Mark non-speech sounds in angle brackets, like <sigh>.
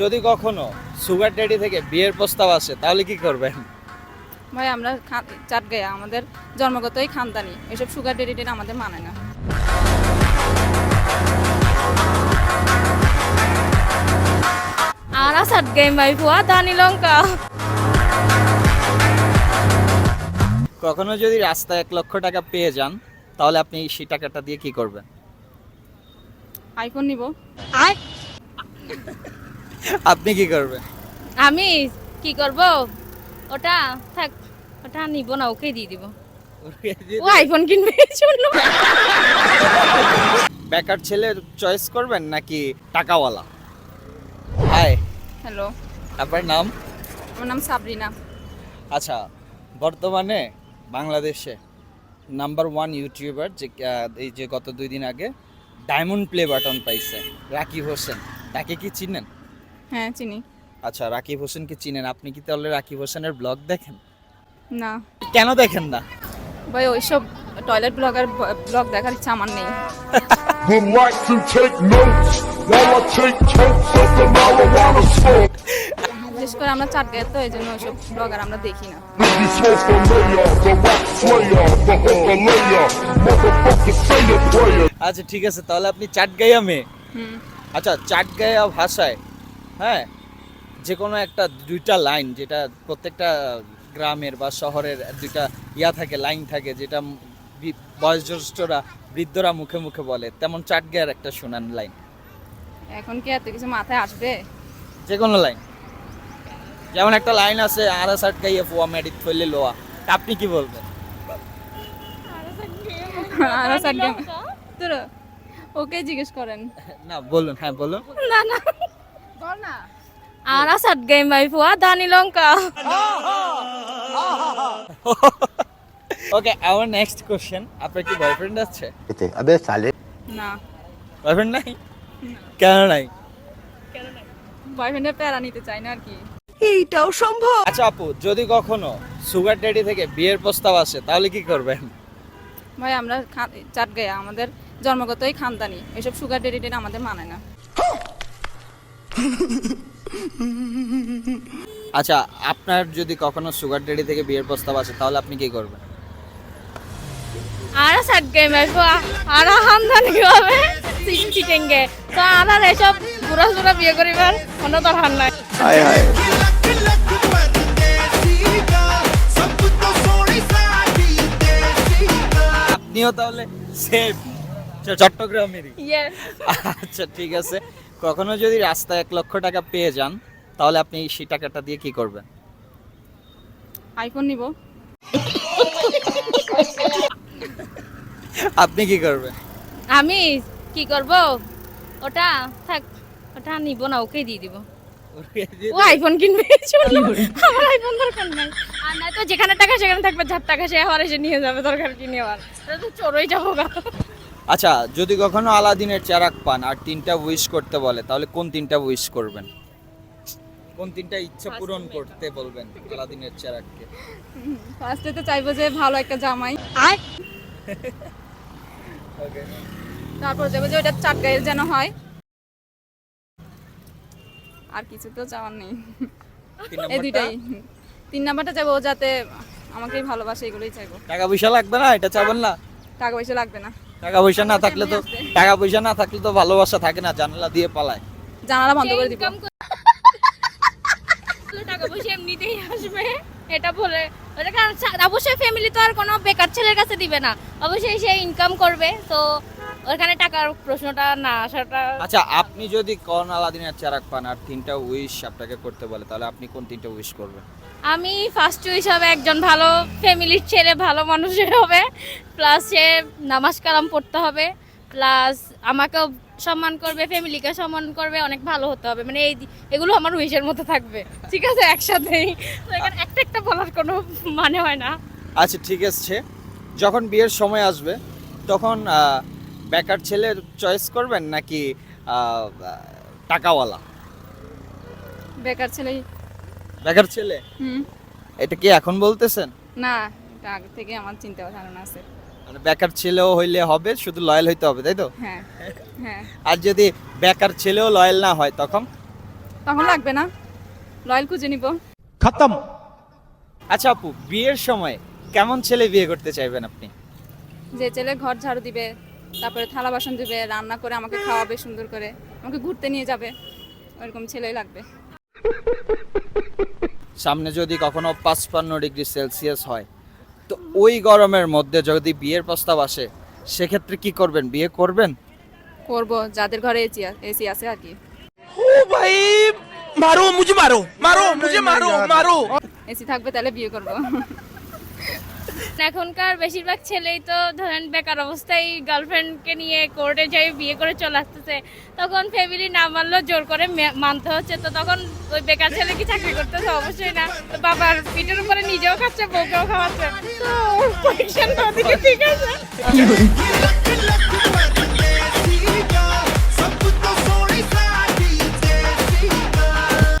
যদি কখনো sugar daddy থেকে বিয়ের প্রস্তাব আসে তাহলে কি করবেন? ভাই আমরা চাট গায়া আমাদের জন্মগতই খানদানি এসব সুগার ডেডি টেডি আমাদের মানে না। Ara sat game by Pua Dani Lonka. কখনো যদি রাস্তায় এক লক্ষ টাকা পেয়ে যান তাহলে আপনি সেই টাকাটা দিয়ে কি করবেন? আইফোন নিব। আপনি কি করবেন? আমি কি করব? ওটা থাক ওটা নিব না ওকে দিয়ে দিব। ও আইফোন কিনবে জন্য। বেকার ছেলে চয়েস করবেন নাকি টাকাওয়ালা? হাই হ্যালো আপনার নাম? আমার নাম সাবরিনা। আচ্ছা বর্তমানে বাংলাদেশে নাম্বার ওয়ান ইউটিউবার যে এই যে গত দুই দিন আগে ডায়মন্ড প্লে বাটন পাইছে রাকিব হোসেন। তাকে কি চিনেন? হ্যাঁ চিনি আচ্ছা রাকিব হোসেনকে চিনেন আপনি কি তাহলে রাকিব হোসেনের ব্লগ দেখেন না কেন দেখেন না ভাই ওইসব টয়লেট ব্লগার ব্লগ দেখার ইচ্ছা আমার নেই. বিশেষ করে আমরা চাট গায়ে তো এই জন্য ওইসব ব্লগার আমরা দেখি না. আচ্ছা ঠিক আছে তাহলে আপনি চাটগাইয়া মেয়ে হুম আচ্ছা চাটগাইয়া ভাষায় হ্যাঁ যে কোনো একটা দুইটা লাইন যেটা প্রত্যেকটা গ্রামের বা শহরের দুইটা ইয়া থাকে লাইন থাকে যেটা বয়োজ্যেষ্ঠরা বৃদ্ধরা মুখে মুখে বলে তেমন চাটগাইয়ার একটা শোনান লাইন। এখন কি এত কিছু মাথায় আসবে? যে কোনো লাইন। যেমন একটা লাইন আছে আরা গাইয়ে ফুয়া মেডিত ফেললে লোয়া। আপনি কি বলবেন? আর তোর ওকে জিজ্ঞেস করেন। না বলুন হ্যাঁ বলুন। না না। Arasat game ফুয়া দানি লঙ্কা। ওকে আওয়ার নেক্সট কোশ্চেন আপনার কি বয়ফ্রেন্ড আছে? আবে সালে। না। বয়ফ্রেন্ড কেন নাই? কেন নাই? বয়ফ্রেন্ডের প্যারা নিতে চাই না আর কি। এইটাও সম্ভব। আচ্ছা আপু যদি কখনো সুগার ড্যাডি থেকে বিয়ের প্রস্তাব আসে তাহলে কি করবেন? ভাই আমরা চাট গায়া আমাদের জন্মগতই খানদানি। এসব সুগার ড্যাডি আমাদের মানে না। আচ্ছা আপনার যদি কখনো সুগার ড্যাডি থেকে বিয়ের প্রস্তাব আসে তাহলে আপনি কি করবেন? আরা হামদান সিং চিটেঙ্গে তো এসব সুরা বিয়ে করিবার কোনো দরকার নাই। আপনিও তাহলে সেফ চট্টগ্রামেরই। আচ্ছা ঠিক আছে। কখনো যদি রাস্তায় এক লক্ষ টাকা পেয়ে যান তাহলে আপনি সেই টাকাটা দিয়ে কি করবেন? আইফোন নিব। আপনি কি করবেন? আমি কি করব? ওটা থাক ওটা নিব না ওকে দিয়ে দিব। ও আইফোন কিনবে আমার আইফোন দরকার নাই। আর না তো যেখানে টাকা সেখানে থাকবে যার টাকা সে আবার এসে নিয়ে যাবে দরকার কি নেওয়ার এটা তো চোরই যাব আচ্ছা যদি কখনো আলাদিনের চেরাক পান আর তিনটা উইশ করতে বলে তাহলে কোন তিনটা উইশ করবেন? কোন তিনটা ইচ্ছা পূরণ করতে বলবেন আলাদিনের চেরাককে ফার্স্টে তো চাইব যে ভালো একটা জামাই। ওকে তারপর যাব যে ওটা চাট গায়ের যেন হয়। আর কিছু তো চাওয়ার নেই। তিন এই দুইটাই। তিন নাম্বারটা যাব যাতে আমাকেই ভালোবাসে এগুলোই চাইব। টাকা পয়সা লাগবে না? এটা চাবেন না? টাকা পয়সা লাগবে না। টাকা পয়সা না থাকলে তো টাকা পয়সা না থাকলে তো ভালোবাসা থাকে না জানালা দিয়ে পালায়। জানালা বন্ধ করে দিব। টাকা পয়সা এমনিতেই আসবে। এটা বলে ওটা কারণ অবশ্যই ফ্যামিলি তো আর কোনো বেকার ছেলের কাছে দিবে না। অবশ্যই সে ইনকাম করবে তো ওখানে টাকার প্রশ্নটা না আসাটা আচ্ছা আপনি যদি কোন আলাদিনের চেরাক পান আর তিনটা উইশ আপনাকে করতে বলে তাহলে আপনি কোন তিনটা উইশ করবেন? আমি ফার্স্ট চয়েস হবে একজন ভালো ফ্যামিলির ছেলে ভালো মানুষের হবে। প্লাস সে নামাজ কালাম পড়তে হবে। প্লাস আমাকেও সম্মান করবে ফ্যামিলিকে সম্মান করবে অনেক ভালো হতে হবে। মানে এই এগুলো আমার উইশের মতো থাকবে। ঠিক আছে? একসাথেই। তো একটা একটা বলার কোনো মানে হয় না। আচ্ছা ঠিক আছে। যখন বিয়ের সময় আসবে তখন বেকার ছেলের চয়েস করবেন নাকি টাকাওয়ালা? বেকার ছেলে ঢাকার ছেলে? এটা কি এখন বলতেছেন? না এটা আগে থেকে আমার চিন্তা ধারণা আছে। মানে বেকার ছেলেও হইলে হবে শুধু লয়াল হইতে হবে তাই তো? হ্যাঁ, হ্যাঁ আর যদি বেকার ছেলেও লয়াল না হয় তখন? তখন লাগবে না। লয়াল খুঁজে নিব। খতম। আচ্ছা আপু বিয়ের সময় কেমন ছেলে বিয়ে করতে চাইবেন আপনি? যে ছেলে ঘর ঝাড়ু দিবে তারপরে থালা বাসন দিবে রান্না করে আমাকে খাওয়াবে সুন্দর করে আমাকে ঘুরতে নিয়ে যাবে ওরকম ছেলেই লাগবে। সামনে যদি কখনো পাঁচপান্ন ডিগ্রি সেলসিয়াস হয় তো ওই গরমের মধ্যে যদি বিয়ের প্রস্তাব আসে সেক্ষেত্রে কি করবেন? বিয়ে করবেন? করব যাদের ঘরে এসি এসি আছে আর কি। ও ভাই মারো মুজে মারো মারো মুঝে মারো মারো। এসি থাকবে তাহলে বিয়ে করব। এখনকার বেশিরভাগ ছেলেই তো ধরেন বেকার অবস্থায় গার্লফ্রেন্ডকে নিয়ে কোর্টে যাই, বিয়ে করে চলে আসতেছে। তখন ফ্যামিলি না মানলেও জোর করে মানতে হচ্ছে। তো তখন ওই বেকার ছেলে কি চাকরি করতেছে? অবশ্যই না। তো বাবার পিঠের উপরে নিজেও খাচ্ছে, বউকেও খাওয়াচ্ছে। তো ঠিক আছে। <laughs>